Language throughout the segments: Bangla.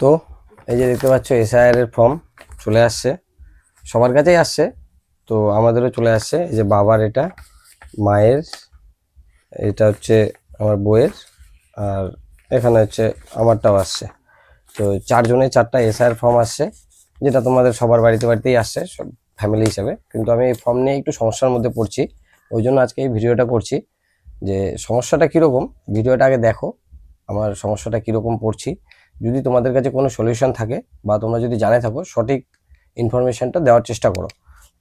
তো এই যে দেখতে পাচ্ছ এসআইআর এর ফর্ম চলে আসছে। সবার কাছেই আসছে। তো আমাদেরও চলে আসছে। এই যে বাবার এটা, মায়ের, এটা হচ্ছে আমার বইয়ের আর এখানে হচ্ছে আমারটাও আসছে। তো চারজনের চারটা এসআইআর ফর্ম আসছে, যেটা তোমাদের সবার বাড়িতে বাড়িতেই আসছে, সব ফ্যামিলি হিসাবে। কিন্তু আমি এই ফর্ম নিয়ে একটু সমস্যার মধ্যে পড়ছি, ওই জন্য আজকে এই ভিডিওটা করছি যে সমস্যাটা কীরকম, ভিডিওটা আগে দেখো, আমার সমস্যাটা কীরকম পড়ছি। যদি তোমাদের কাছে কোনো সলিউশন থাকে বা তোমরা যদি জানে থাকো, সঠিক ইনফরমেশনটা দেওয়ার চেষ্টা করো।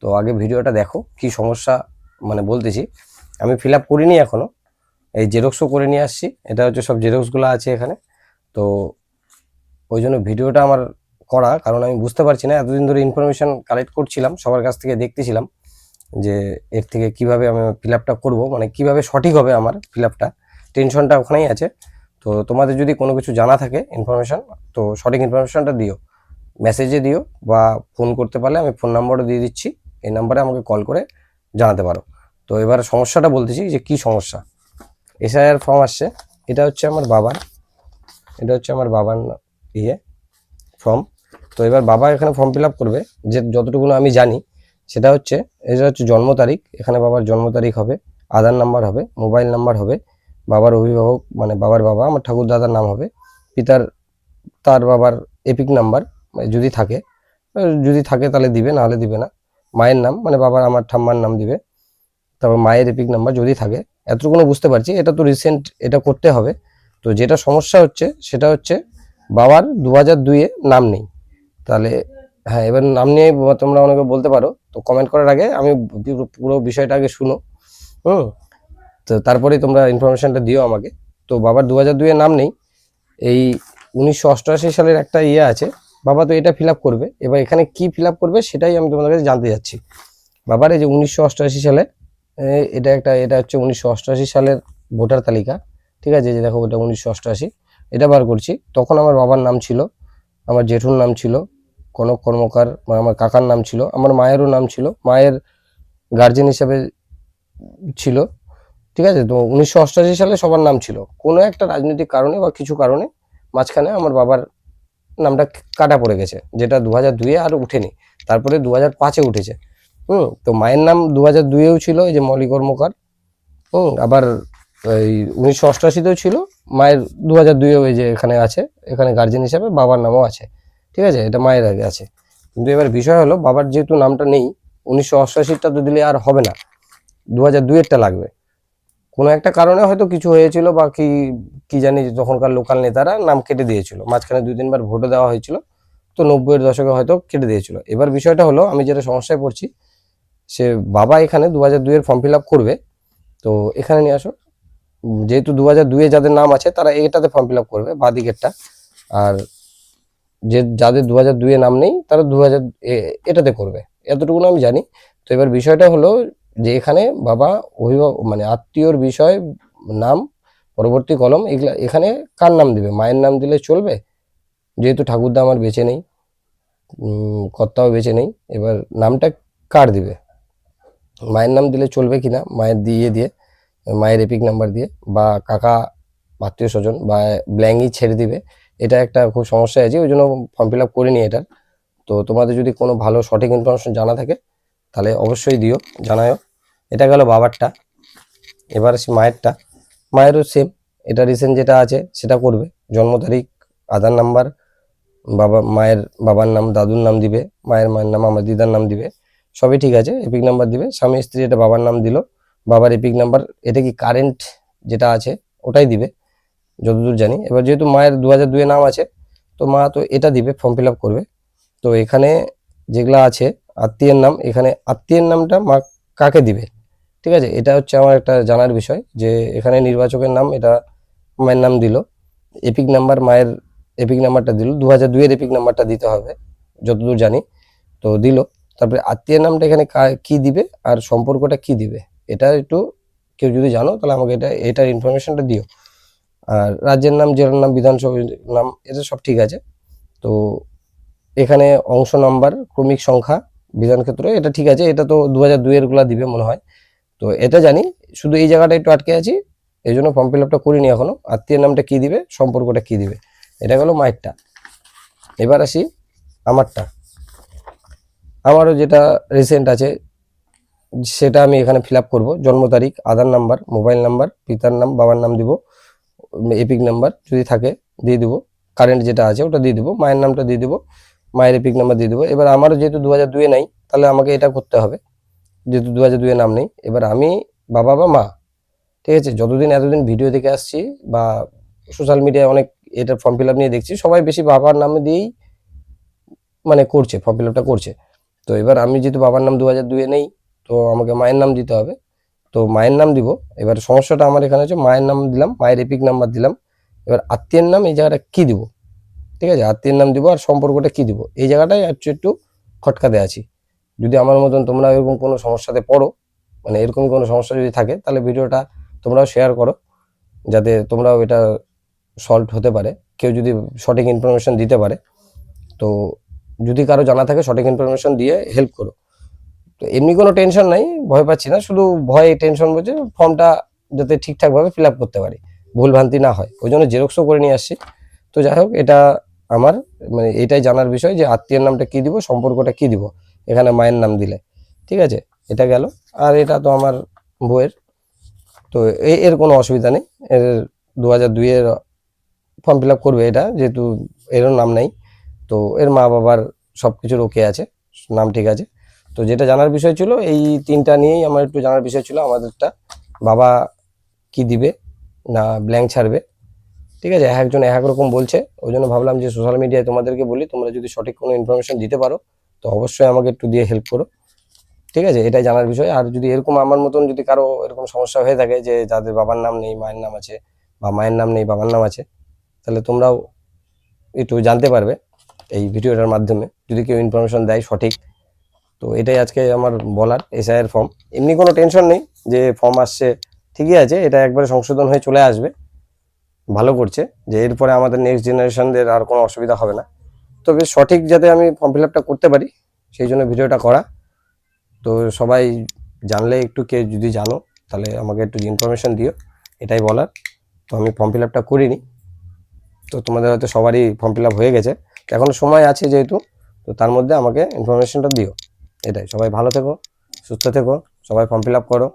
তো আগে ভিডিওটা দেখো, কি সমস্যা মানে বলতেছি। আমি ফিল আপ করিনি এখনও এই জেরক্সও করে নিয়ে আসছি। এটা হচ্ছে সব জেরক্সগুলো আছে এখানে। তো ওই জন্য ভিডিওটা আমার করা, কারণ আমি বুঝতে পারছি না। এতদিন ধরে ইনফরমেশন কালেক্ট করছিলাম, সবার কাছ থেকে দেখতেছিলাম যে এর থেকে কীভাবে আমি ফিল আপটা করব মানে কীভাবে সঠিক হবে আমার ফিল আপটা টেনশনটা ওখানেই আছে। তো তোমাদের যদি কোনো কিছু জানা থাকে ইনফরমেশন তো সঠিক ইনফরমেশনটা দিও। মেসেজে দিও বা ফোন করতে পারলে আমি ফোন নাম্বারও দিয়ে দিচ্ছি। এই নাম্বারে আমাকে কল করে জানাতে পারো। তো এবার সমস্যাটা বলতেছি যে কি সমস্যা? এসআইআর ফর্ম আসছে। এটা হচ্ছে আমার বাবার, এটা হচ্ছে আমার বাবার ইয়ে ফর্ম তো এবার বাবা এখানে ফর্ম ফিল করবে। যে যতটুকু আমি জানি, সেটা হচ্ছে, এটা হচ্ছে জন্ম তারিখ। এখানে বাবার জন্ম তারিখ হবে, আধার নাম্বার হবে মোবাইল নাম্বার হবে। বাবার অভিভাবক মানে বাবার বাবা, আমার ঠাকুর দাদার নাম হবে। পিতার, তার বাবার এপিক নাম্বার যদি থাকে যদি থাকে তাহলে দিবে, নাহলে দিবে না। মায়ের নাম মানে বাবার, আমার ঠাম্মার নাম দিবে। তারপর মায়ের এপিক নাম্বার যদি থাকে এতটুকু বুঝতে পারছি, এটা তো রিসেন্ট এটা করতে হবে। তো যেটা সমস্যা হচ্ছে, সেটা হচ্ছে বাবার দু হাজার দুইয়ে নাম নেই। তাহলে হ্যাঁ এবার নাম নিয়ে তোমরা অনেকে বলতে পারো। তো কমেন্ট করার আগে আমি পুরো বিষয়টা আগে শুনো। হুম? তো তারপরেই তোমরা ইনফরমেশনটা দিও আমাকে। তো বাবার দু হাজার দুইয়ে নাম নেই। এই উনিশশো অষ্টআশি সালের একটা ইয়ে আছে। বাবা তো এটা ফিল করবে। এবার এখানে কি ফিল করবে সেটাই আমি তোমাদের কাছে জানতে যাচ্ছি। বাবার এই যে উনিশশো অষ্টআশি সালে এটা একটা, এটা হচ্ছে উনিশশো অষ্টআশি সালের ভোটার তালিকা। ঠিক আছে? যে দেখো ওটা উনিশশো অষ্টআশি। এটা বার করছি। তখন আমার বাবার নাম ছিল। আমার জেঠুর নাম ছিল। কনক কর্মকার আমার কাকার নাম ছিল। আমার মায়েরও নাম ছিল। মায়ের গার্জেন হিসাবে ছিল। ঠিক আছে? তো উনিশশো অষ্টআশি সালে সবার নাম ছিল। কোনো একটা রাজনৈতিক কারণে বা কিছু কারণে মাঝখানে আমার বাবার নামটা কাটা পড়ে গেছে, যেটা দু হাজার দুইয়ে আর উঠেনি। তারপরে দু হাজার পাঁচে উঠেছে। হুম, তো মায়ের নাম দু হাজার দুইয়েও ছিল, এই যে মলি কর্মকার। হুম, আবার এই উনিশশো অষ্টআশিতেও ছিল, মায়ের দু হাজার দুইয়েও এই যে এখানে আছে, এখানে গার্জেন হিসাবে বাবার নামও আছে। ঠিক আছে? এটা মায়ের আগে আছে। কিন্তু এবার বিষয় হলো, বাবার যেহেতু নামটা নেই, উনিশশো অষ্টআশিটা তো দিলে আর হবে না। দু হাজার দুইয়েরটা লাগবে। কোনো একটা কারণে হয়তো কিছু হয়েছিল বা কি কি জানি তখনকার লোকাল নেতারা নাম কেটে দিয়েছিল। মাঝখানে দুই তিনবার ভোটও দেওয়া হয়েছিল, তো নব্বইয়ের দশকে হয়তো কেটে দিয়েছিল। এবার বিষয়টা হলো, আমি যেটা সমস্যায় পড়ছি, সে বাবা এখানে দু হাজার দুইয়ের ফর্ম ফিল আপ করবে, তো এখানে নিয়ে আসো। যেহেতু দু হাজার দুইয়ে যাদের নাম আছে, তারা এটাতে ফর্ম ফিল আপ করবে, বাঁ দিকেরটা। আর যে, যাদের দু হাজার দুইয়ে নাম নেই, তারা দু হাজার এটাতে করবে। এতটুকু আমি জানি। তো এবার বিষয়টা হলো যে এখানে বাবা অভিভাবক মানে আত্মীয়র বিষয়, নাম, পরবর্তী কলম, এগুলা, এখানে কার নাম দিবে? মায়ের নাম দিলে চলবে? যেহেতু ঠাকুরদা আমার বেঁচে নেই কর্তাও বেঁচে নেই, এবার নামটা কার দিবে? মায়ের নাম দিলে চলবে কি না? মায়ের দিয়ে দিয়ে, মায়ের এপিক নাম্বার দিয়ে, বা কাকা, আত্মীয় স্বজন, বা ব্ল্যাঙ্কই ছেড়ে দিবে। এটা একটা খুব সমস্যা আছে ওই জন্য ফর্ম ফিল আপ করিনি এটার। তো তোমাদের যদি কোনো ভালো সঠিক ইনফরমেশন জানা থাকে, তাহলে অবশ্যই দিও, জানায়ও। এটা গেল বাবারটা, এবার আসি মায়েরটা, মায়েরও সেম এটা রিসেন্ট যেটা আছে সেটা করবে, জন্ম তারিখ, আধার নাম্বার বাবা, মায়ের বাবার নাম, দাদুর নাম দিবে, মায়ের মায়ের নাম, আমার দিদার নাম দিবে, সবই ঠিক আছে এপিক নাম্বার দিবে, স্বামী স্ত্রী এটা বাবার নাম দিল, বাবার এপিক নাম্বার এটা কি কারেন্ট যেটা আছে, ওটাই দিবে, যতদূর জানি, এবার যেহেতু মায়ের দু হাজার দুয়ে নাম আছে, তো মা তো এটা দিবে ফর্ম ফিল আপ করবে, তো এখানে যেগুলো আছে, আত্মীয়ের নাম, এখানে আত্মীয়ের নামটা মা কাকে দিবে? ঠিক আছে? এটা হচ্ছে আমার একটা জানার বিষয় যে এখানে নির্বাচকের নাম, এটা মায়ের নাম দিল। এপিক নাম্বার মায়ের এপিক নাম্বারটা দিল। দু হাজার দুইয়ের এপিক নাম্বারটা দিতে হবে, যতদূর জানি। তো দিল। তারপরে আত্মীয়ের নামটা এখানে কা- দিবে আর সম্পর্কটা কি দিবে? এটা একটু কেউ যদি জানো, তাহলে আমাকে এটা, এটার ইনফরমেশনটা দিও। আর রাজ্যের নাম, জেলার নাম, বিধানসভার নাম, এটা সব ঠিক আছে। তো এখানে অংশ নাম্বার, ক্রমিক সংখ্যা, বিধান ক্ষেত্র, এটা ঠিক আছে। এটা তো দু হাজার দুইয়েরগুলা দিবে মনে হয়। তো এটা জানি, শুধু এই জায়গাটা একটু আটকে আছি, এই জন্য ফর্ম ফিল আপটা করিনি এখনও। আত্মীয়ের নামটা কি দিবে, সম্পর্কটা কি দিবে? এটা গেল মায়েরটা এবার আসি আমারটা। আমারও যেটা রিসেন্ট আছে, সেটা আমি এখানে ফিল আপ করব। জন্ম তারিখ, আধার নাম্বার মোবাইল নাম্বার পিতার নাম, বাবার নাম দিব এপিক নাম্বার যদি থাকে, দিয়ে দিব। কারেন্ট যেটা আছে ওটা দিয়ে দিব। মায়ের নামটা দিয়ে দিব। মায়ের এপিক নাম্বার দিয়ে দিব। এবার আমারও যেহেতু দু হাজার দুয়ে নাই, তাহলে আমাকে এটা করতে হবে। যেহেতু দু হাজার দুয়ে নাম নেই, এবার আমি বাবা বা মা, ঠিক আছে? যতদিন এতদিন ভিডিও দেখে আসছি বা সোশ্যাল মিডিয়ায় অনেক এটা ফর্ম ফিল আপ নিয়ে দেখছি, সবাই বেশি বাবার নামে দিয়েই মানে করছে ফর্ম ফিল আপটা করছে। তো এবার আমি যেহেতু বাবার নাম দু হাজার দুয়ে নেই, তো আমাকে মায়ের নাম দিতে হবে। তো মায়ের নাম দিব। এবার সমস্যাটা আমার এখানে হচ্ছে মায়ের নাম দিলাম, মায়ের এপিক নাম্বার দিলাম। এবার আত্মীয়ের নাম এই জায়গাটা কি দিব? ঠিক আছে? আত্মীয়ের নাম দিব আর সম্পর্কটা কি দিব? এই জায়গাটাই একটু একটু খটকাতে আছি। যদি আমার মতন তোমরা এরকম কোনো সমস্যাতে পড়ো মানে এরকম কোনো সমস্যা যদি থাকে, তাহলে ভিডিওটা তোমরাও শেয়ার করো, যাতে তোমরাও এটা সলভ হতে পারে। কেউ যদি সঠিক ইনফরমেশন দিতে পারে, তো যদি কারও জানা থাকে, সঠিক ইনফরমেশন দিয়ে হেল্প করো। তো এমনি কোনো টেনশন নাই, ভয় পাচ্ছি না, শুধু ভয় টেনশন বলছে ফর্মটা যাতে ঠিকঠাকভাবে ফিল আপ করতে পারি, ভুল ভ্রান্তি না হয়। ওই জন্য জেরক্সও করে নিয়ে আসছি। তো যাই হোক, এটা আমার মানে এটাই জানার বিষয় যে আত্মীয়ের নামটা কি দিব, সম্পর্কটা কি দিব। এখানে মায়ের নাম দিলে। ঠিক আছে? এটা গেল। আর এটা তো আমার বইয়ের তো এর কোনো অসুবিধা নেই। এর দু হাজার দুইয়ের ফর্ম ফিল আপ করবে এটা, যেহেতু এরও নাম নেই। তো এর মা বাবার সব কিছুর ওকে আছে, নাম ঠিক আছে। তো যেটা জানার বিষয় ছিল, এই তিনটা নিয়েই আমার একটু জানার বিষয় ছিল, আমাদেরটা। বাবা কি দিবে? না ব্ল্যাঙ্ক ছাড়বে। ঠিক আছে? এক একজন এক এক রকম বলছে। ওই জন্য ভাবলাম যে সোশ্যাল মিডিয়ায় তোমাদেরকে বলি, তোমরা যদি সঠিক কোনো ইনফরমেশন দিতে পারো তো অবশ্যই আমাকে একটু দিয়ে হেল্প করো। ঠিক আছে? এটাই জানার বিষয়। আর যদি এরকম আমার মতন যদি কারও এরকম সমস্যা হয়ে থাকে যে যাদের বাবার নাম নেই, মায়ের নাম আছে বা মায়ের নাম নেই, বাবার নাম আছে, তাহলে তোমরাও একটু জানতে পারবে এই ভিডিওটার মাধ্যমে। যদি কেউ ইনফরমেশন দেয় সঠিক, তো এটাই আজকে আমার বলার এসআইয়ের ফর্ম এমনি কোনো টেনশন নেই যে ফর্ম আসছে, ঠিকই আছে, এটা একবারে সংশোধন হয়ে চলে আসবে। ভালো করছে যে এরপরে আমাদের নেক্সট জেনারেশনদের আর কোনো অসুবিধা হবে না। তবে সঠিক যাতে আমি ফর্ম ফিল আপটা করতে পারি, সেই জন্য ভিডিওটা করা। তো সবাই জানলে একটু কে যদি জানো, তাহলে আমাকে একটু ইনফরমেশন দিও, এটাই বলার। তো আমি ফর্ম ফিল আপটা করিনি। তো তোমাদের হয়তো সবারই ফর্ম ফিল আপ হয়ে গেছে। এখনও সময় আছে যেহেতু, তো তার মধ্যে আমাকে ইনফরমেশনটা দিও। এটাই, সবাই ভালো থেকো, সুস্থ থেকো, সবাই ফর্ম ফিল আপ করো।